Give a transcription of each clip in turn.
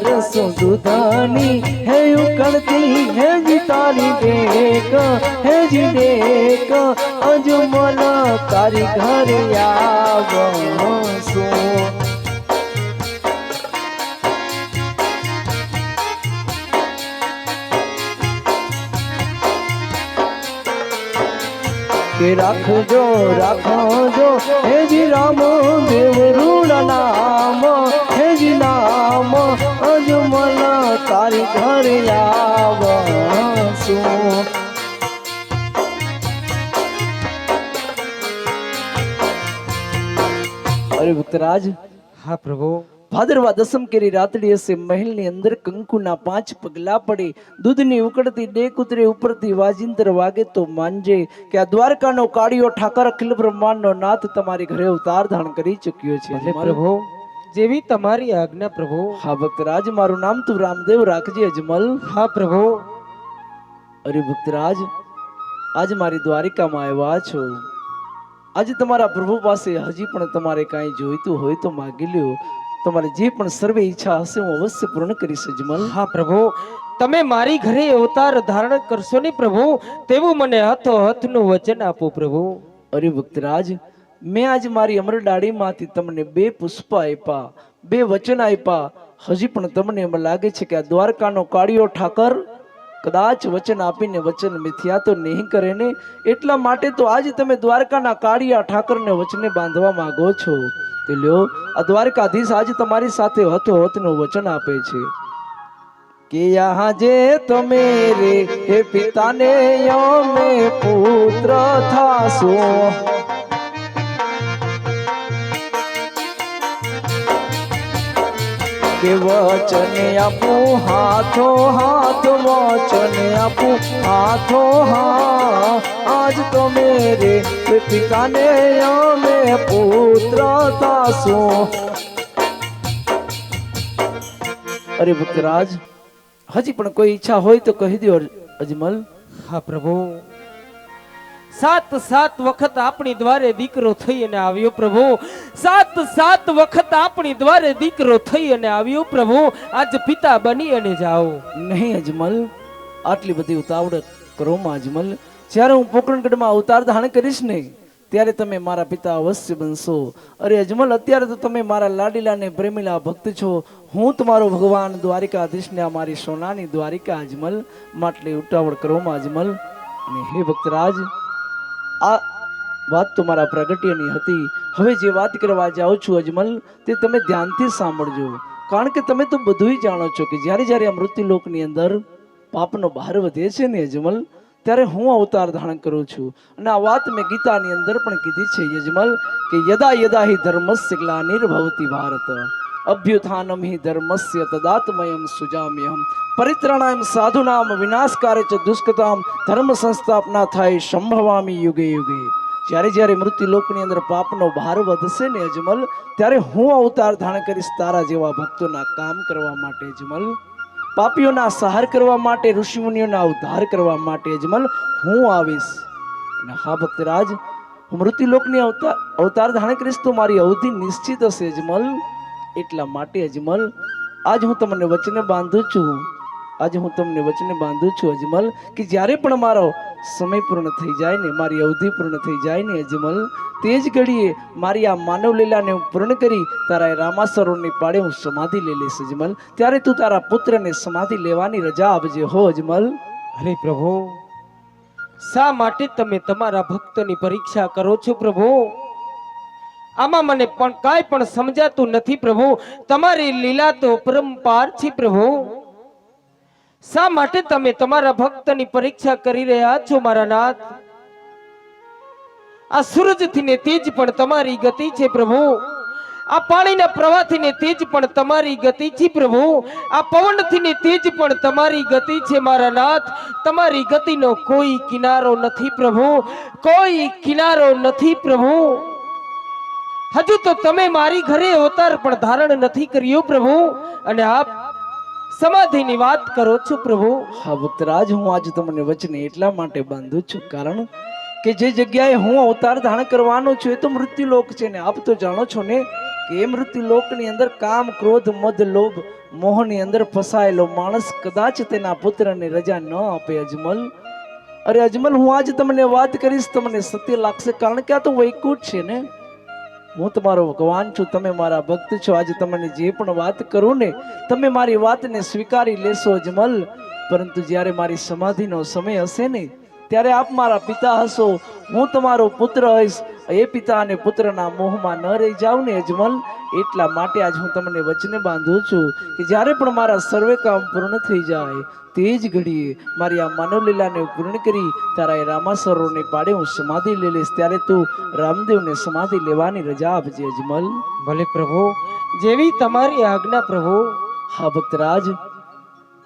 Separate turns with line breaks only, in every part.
શું દૂધની હે ઉકળતી, હે જી તારી ડેક હે જી ડેક અજમલ તારી ઘરે આવું કે રાખજો રાખજો હેજી રામ દેવ રૂડ નામ હેજી નામ, અજમલ તારી ઘર આવશું અરે ભક્તરાજ.
હા પ્રભુ.
ભાદરવા દસમ કેરી રાતડી હશે મહેલની અંદર કંકુના પાંચ પગલા પડે. દૂધની ઉકળતી ડેક ઉતરે ઉપરથી વાજિંદર વાગે તો માનજે કે આ દ્વારકાનો કાળિયો ઠાકર અખિલ બ્રહ્માંડનો નાથ તમારી ઘરે અવતાર ધારણ કરી ચૂક્યો છે.
પ્રભુ જેવી તમારી આજ્ઞા પ્રભુ.
હા ભક્તરાજ મારું નામ તું રામદેવ રાખજે અજમલ.
હા પ્રભુ.
અરે ભક્તરાજ આજ મારી દ્વારિકામાં આવ્યા છો. આજે તમારા પ્રભુ પાસે હજી પણ તમારે કાંઈ જોઈતું હોય તો માગી લ્યો. તમારે જે પણ સર્વે ઈચ્છા હશે હું અવશ્ય પૂર્ણ કરીશ અજમલ.
હા પ્રભુ. તમે મારી ઘરે અવતાર ધારણ કરશો ને પ્રભુ? તેવું મને હથો હથનું વચન આપો પ્રભુ.
અરે ભક્તરાજ મેં આજ મારી અમર ડાળીમાંથી તમને બે પુષ્પ આપ્યા બે વચન આપ્યા હજી પણ તમને એમ લાગે છે કે આ દ્વારકાનો કાળિયો ઠાકર કદાચ વચન આપીને વચન મિથ્યા તો નહીં કરે ને? એટલા માટે તો આજ તમે દ્વારકાના કાળિયા ઠાકરને વચને બાંધવા માંગો છો. તો લ્યો. આ દ્વારકાધીશ આજ તમારી સાથે હતો હોતનું વચન આપે છે. કે યહાં જે તો મેરે હે પિતાને યમે પુત્ર થાસો કે વચને આપું હાથો, હાથ વચને આપું, હાથો, હા. આજ તો મેરે પિતાને અમે પુત્ર તાસો અરે ભક્તરાજ, હજી પણ કોઈ ઈચ્છા હોય તો કહી દો અજમલ.
હા પ્રભુ. સાત સાત વખત આપણી દ્વારે દીકરો થઈ અને આવ્યો પ્રભુ. સાત સાત વખત આપણી દ્વારે દીકરો થઈ અને આવ્યો પ્રભુ. આજ પિતા બની અને જાઓ.
નહીં અજમલ, આટલી બધી ઉતાવળ કરો અજમલ. જ્યારે હું પોકરણગઢમાં અવતાર ધારણ કરીશ ને, ત્યારે તમે મારા પિતા અવશ્ય બનશો. અરે અજમલ, અત્યારે તો તમે મારા લાડીલાને પ્રેમીલા ભક્ત છો. હું તમારો ભગવાન દ્વારિકાધીશને આ મારી સોનાની દ્વારિકા અજમલ. માટલી ઉતાવળ કરો અજમલ. અને હે ભક્તરાજ આ વાત તો મારા પ્રગટ્યની હતી. હવે જે વાત કરવા જાઉં છું અજમલ, તે તમે ધ્યાનથી સાંભળજો. કારણ કે તમે તો બધુંય જાણો છો કે જ્યારે જ્યારે આ મૃત્યુલોકની અંદર પાપનો ભાર વધે છે ને અજમલ, ત્યારે હું અવતાર ધારણ કરું છું. અને આ વાત મેં ગીતાની અંદર પણ કીધી છે યજમલ કે યદા યદા હિ ધર્મસ્ય ગ્લાનિર્ભવતિ ભારત. અભ્યુત્થાનમ હિ ધર્મસ્ય તદાત્મયમ સુજામ્યહમ. પરિત્રાણાયમ સાધુનામ વિનાશકારે ચ દુષ્કતામ ધર્મ સંસ્થાપના થાય સંભવામી યુગે યુગે. જ્યારે જ્યારે મૃત્યુ લોકની અંદર પાપનો ભાર વધશે ને અજમલ, ત્યારે હું અવતાર ધારણ કરીશ તારા જેવા ભક્તોના કામ કરવા માટે અજમલ. પાપીઓના સહાર કરવા માટે, ઋષિમુનિઓના ઉદ્ધાર કરવા માટે અજમલ હું આવીશ. અને હા, ભક્તરાજ મૃત્યુલોકની અવતાર અવતાર ધારણ કરીશ તો મારી અવધિ નિશ્ચિત હશે અજમલ. એટલા માટે અજમલ, આજ હું તમને વચને બાંધું છું. આજે હું તમને વચને બાંધું છું અજમલ, કે જ્યારે પણ મારો સમય પૂર્ણ થઈ જાય ને, મારી અવધિ પૂર્ણ થઈ જાય ને અજમલ, તે જ ઘડીએ મારી આ માનવ લીલાને હું પૂર્ણ કરી તારા રામાસરોની પાડે હું સમાધિ લઈ લઈશ અજમલ. ત્યારે તું તારા પુત્રને સમાધિ લેવાની રજા આપજે હો અજમલ.
અરે પ્રભુ, શા માટે તમે તમારા ભક્તોની પરીક્ષા કરો છો પ્રભુ? આમાં મને પણ કાંઈ પણ સમજાતું નથી પ્રભુ. તમારી લીલા તો પરંપાર છે પ્રભુ. શા માટે તમે તમારા ભક્તની પરીક્ષા કરી રહ્યા છો, મારા નાથ? આ સૂરજથી ને તેજ પણ તમારી ગતિ છે પ્રભુ. આ પાણીના પ્રવાહથી ને તેજ પણ તમારી ગતિ છે પ્રભુ. આ પવનથી ને તેજ પણ તમારી ગતિ છે, મારા નાથ. તમારી ગતિનો કોઈ કિનારો નથી પ્રભુ. કોઈ કિનારો નથી પ્રભુ. હજુ તો તમે મારી ઘરે અવતાર પણ ધારણ નથી કર્યો, પ્રભુ. અને આપ સમાધિની વાત કરો છો, પ્રભુ.
હા ભક્તરાજ હું આજે તમને વચને એટલા માટે બાંધું છું. કારણ કે જે જગ્યાએ હું અવતાર ધારણ કરવાનો છું, એ તો મૃત્યુલોક છે ને. આપ તો જાણો છો ને કે એ મૃત્યુલોકની અંદર કામ, ક્રોધ, મદ, લોભ, મોહની અંદર ફસાયેલો માણસ કદાચ તેના પુત્રને રજા ન આપે, અજમલ. અરે, અજમલ, હું આજ તમને વાત કરીશ, તમને સત્ય લાગશે. કારણ કે આ તો વૈકુંઠ છે ને. હું તમારો ભગવાન છું, તમે મારા ભક્ત છો. આજે તમને જે પણ વાત કરું ને, તમે મારી વાતને સ્વીકારી લેશો અજમલ. પરંતુ જ્યારે મારી સમાધિનો સમય હશે ને, ત્યારે આપ મારા પિતા હશો. હું તમારો પુત્ર હઈશ. એ પિતા અને પુત્રના મોહમાં ન રહી જાઉં ને અજમલ એટલા માટે આજ હું તમને વચને બાંધું છું કે જ્યારે પણ મારા સર્વે કામ પૂર્ણ થઈ જાય તે જ ઘડીએ મારી આ માનવલીલાને પૂર્ણ કરી તારા એ રામાસરોને પાડે હું સમાધિ લઈ લઈશ. ત્યારે તું રામદેવને સમાધિ લેવાની રજા આપજે અજમલ.
ભલે પ્રભુ જેવી તમારી આજ્ઞા પ્રભુ.
હા ભક્તરાજ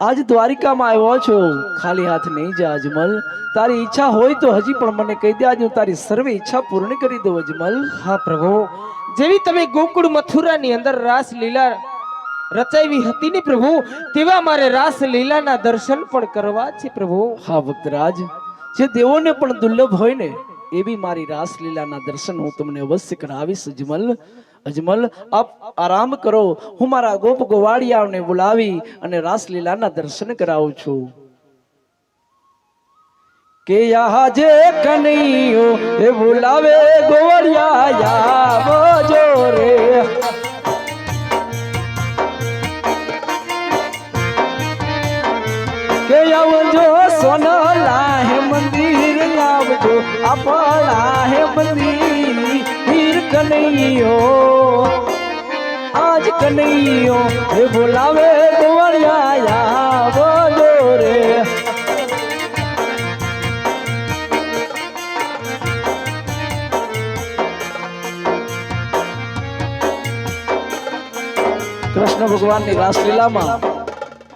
આજ દ્વારિકામાં આવ્યો છો. ખાલી હાથ નહીં જા અજમલ. તારી ઈચ્છા હોય તો હજી પણ મને કહી દે. આજે હું તારી સર્વે ઈચ્છા પૂર્ણ કરી દઉં અજમલ.
હા પ્રભુ. જેવી તમે ગોકુળ મથુરાની અંદર રાસ લીલા રચાવી હતી ને પ્રભુ તેવા મારે રાસ લીલાના દર્શન પણ કરવા છે પ્રભુ.
હા ભક્તરાજ. જે દેવોને પણ દુર્લભ હોય ને એવી મારી રાસલીલાના દર્શન હું તમને અવશ્ય કરાવીશ અજમલ. અજમલ, આપ આરામ કરો. હું મારા ગોપ ગોવાળિયાઓને બોલાવી અને રાસલીલાના દર્શન કરાવું છું. કે યહા જે કનૈયો એ બોલાવે, ગોવાળિયા જો રે. કે આવજો સોનલા હે મંદિર આવજો આપણા હે મંદિર કનૈયો, આજ કનૈયો હે બોલાવે કુંવરિયા બોલો રે કૃષ્ણ ભગવાનની રાસલીલામાં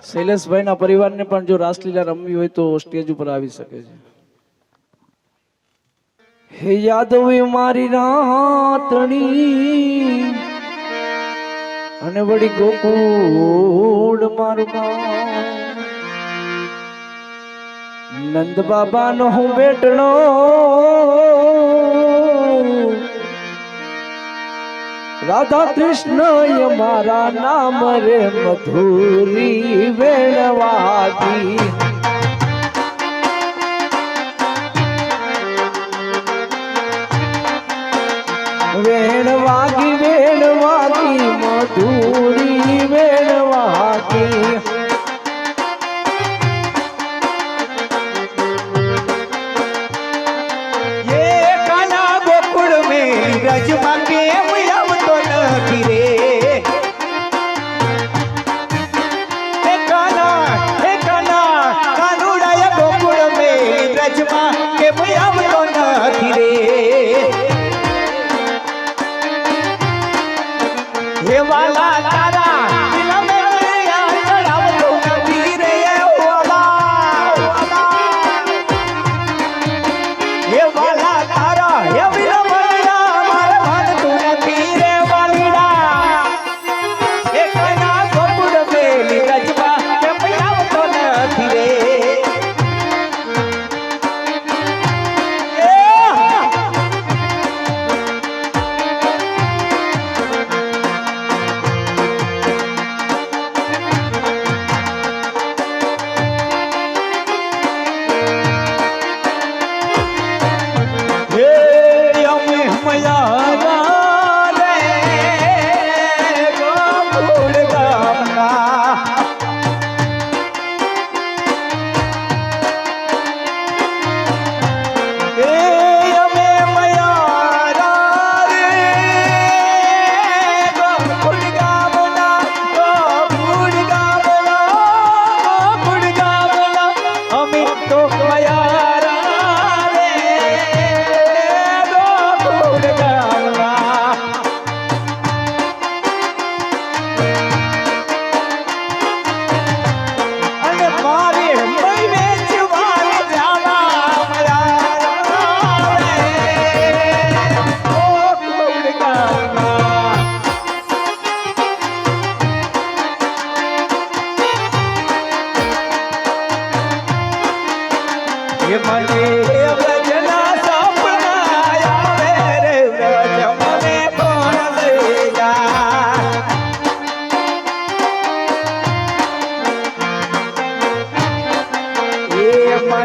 શૈલેષભાઈના પરિવારને પણ જો રાસલીલા રમવી હોય તો સ્ટેજ ઉપર આવી શકે છે. હે યાદવે મારી રાતણી. અને વળી ગોકુળ મારું નંદ નંદ બાબાનો હું બેટણો. રાધા કૃષ્ણ મારા નામ રે મધુરી વેણવાદી
Chúc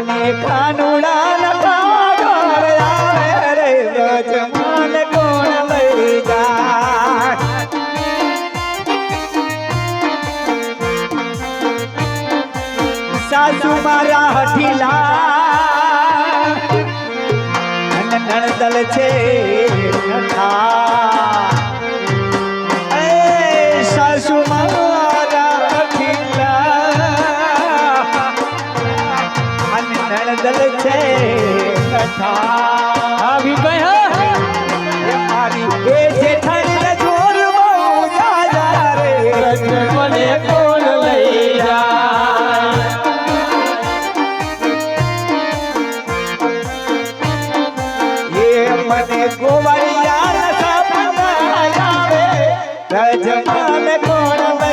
મને ખાનુડા નખા ઘર આવે રે ગજમાન કોણ લઈ જાય? છે નઠા
આવી ગયા
એ મારી એ જેઠાણી જોર બહુ જાજા રે.
મને કોણ લઈ જાય
એ મને ગોવાળિયા સપના આવે રજમાન કોણ લઈ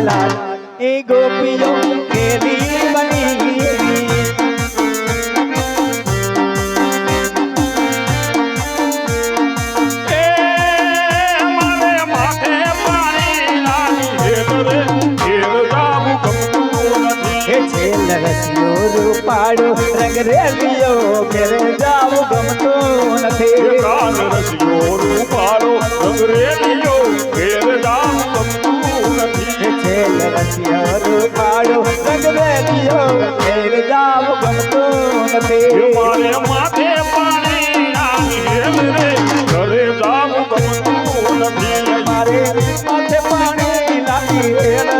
નલાલ એ ગોપીઓ કેલી બની
મારે માથે પાણી લાગી હેત રે હેત જાવું ગમતું નથી.
રસિયો રૂપાળો, રંગ રેલિયો ઘેરે છેલ રસિયો રૂપાળો રંગ રેલિયો ઘેરે જાવું નથી.
મારે માથે પાણી લાગી રે ઘરે જાવું ગમતું નથી.
મારે માથે પાણી લાગી હેલ